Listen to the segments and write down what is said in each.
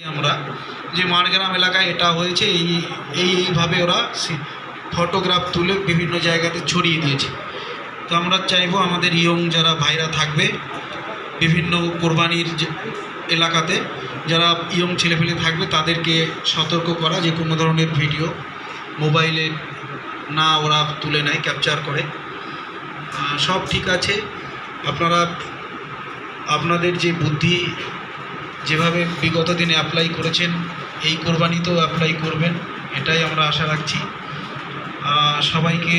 আমরা যে মানগ্রাম এলাকায় এটা হয়েছে, এই এই, এইভাবে ওরা ফটোগ্রাফ তুলে বিভিন্ন জায়গাতে ছড়িয়ে দিয়েছে। তো আমরা চাইব আমাদের ইয়ং যারা ভাইরা থাকবে, বিভিন্ন কোরবানির এলাকাতে যারা ইয়ং ছেলেপেলে থাকবে, তাদেরকে সতর্ক করা, যে কোনো ধরনের ভিডিও মোবাইলে না ওরা তুলে নেয়, ক্যাপচার করে। সব ঠিক আছে। আপনারা, আপনাদের যে বুদ্ধি যেভাবে বিগত দিনে অ্যাপ্লাই করেছেন, এই কোরবানিতেও অ্যাপ্লাই করবেন, এটাই আমরা আশা রাখছি। সবাইকে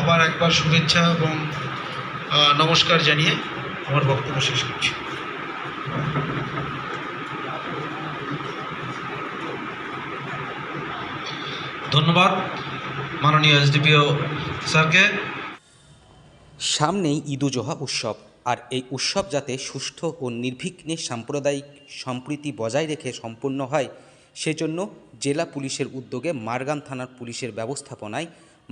আবার একবার শুভেচ্ছা এবং নমস্কার জানিয়ে আমার বক্তব্য শেষ করছি। ধন্যবাদ, মাননীয় এসডিপিও স্যারকে। সামনেই ঈদুজোহা উৎসব। আর এই উৎসব যাতে সুষ্ঠু ও নির্বিঘ্নে সাম্প্রদায়িক সম্প্রীতি বজায় রেখে সম্পন্ন হয়, সেজন্য জেলা পুলিশের উদ্যোগে মারগাম থানার পুলিশের ব্যবস্থাপনায়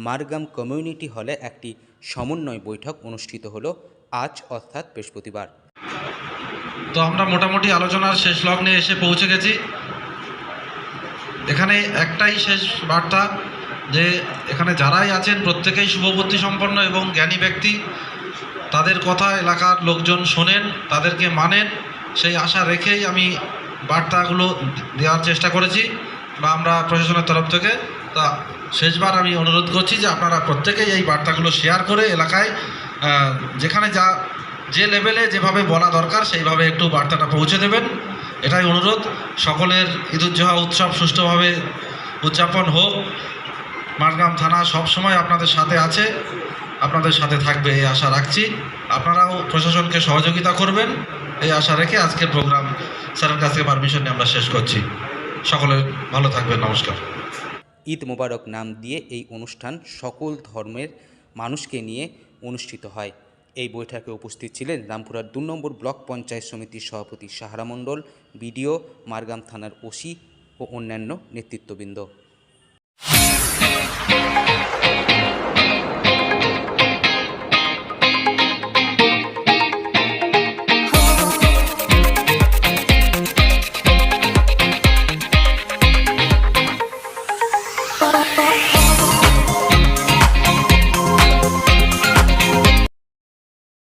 মারগাম কমিউনিটি হলে একটি সমন্বয় বৈঠক অনুষ্ঠিত হল আজ অর্থাৎ বৃহস্পতিবার। তো আমরা মোটামুটি আলোচনার শেষ লগ্নে এসে পৌঁছে গেছি। এখানে একটাই শেষ বার্তা যে এখানে যারাই আছেন প্রত্যেকেই শুভবুদ্ধি সম্পন্ন এবং জ্ঞানী ব্যক্তি। তাদের কথা এলাকার লোকজন শোনেন, তাদেরকে মানেন। সেই আশা রেখেই আমি বার্তাগুলো দেওয়ার চেষ্টা করেছি বা আমরা প্রশাসনের তরফ থেকে। তা শেষবার আমি অনুরোধ করছি যে আপনারা প্রত্যেকেই এই বার্তাগুলো শেয়ার করে এলাকায় যেখানে যা, যে লেভেলে যেভাবে বলা দরকার সেইভাবে একটু বার্তাটা পৌঁছে দেবেন। এটাই অনুরোধ। সকলের ঈদুজ্জোহা উৎসব সুষ্ঠুভাবে উদযাপন হোক। মারগ্রাম থানা সবসময় আপনাদের সাথে আছে। আপনাদের সাথে থাকবে, এই আশা রাখছি। আপনারাও প্রশাসনকে সহযোগিতা করবেন, এই আশা রেখে আজকের প্রোগ্রাম স্যারের কাছ থেকে পারমিশন নিয়ে আমরা শেষ করছি। সকলের ভালো থাকবেন, নমস্কার। ঈদ মোবারক নাম দিয়ে এই অনুষ্ঠান সকল ধর্মের মানুষকে নিয়ে অনুষ্ঠিত হয়। এই বৈঠকে উপস্থিত ছিলেন রামপুরার দু নম্বর ব্লক পঞ্চায়েত সমিতির সভাপতি সাহারা মণ্ডল, বিডিও মারগাম থানার ওসি ও অন্যান্য নেতৃত্ববৃন্দ।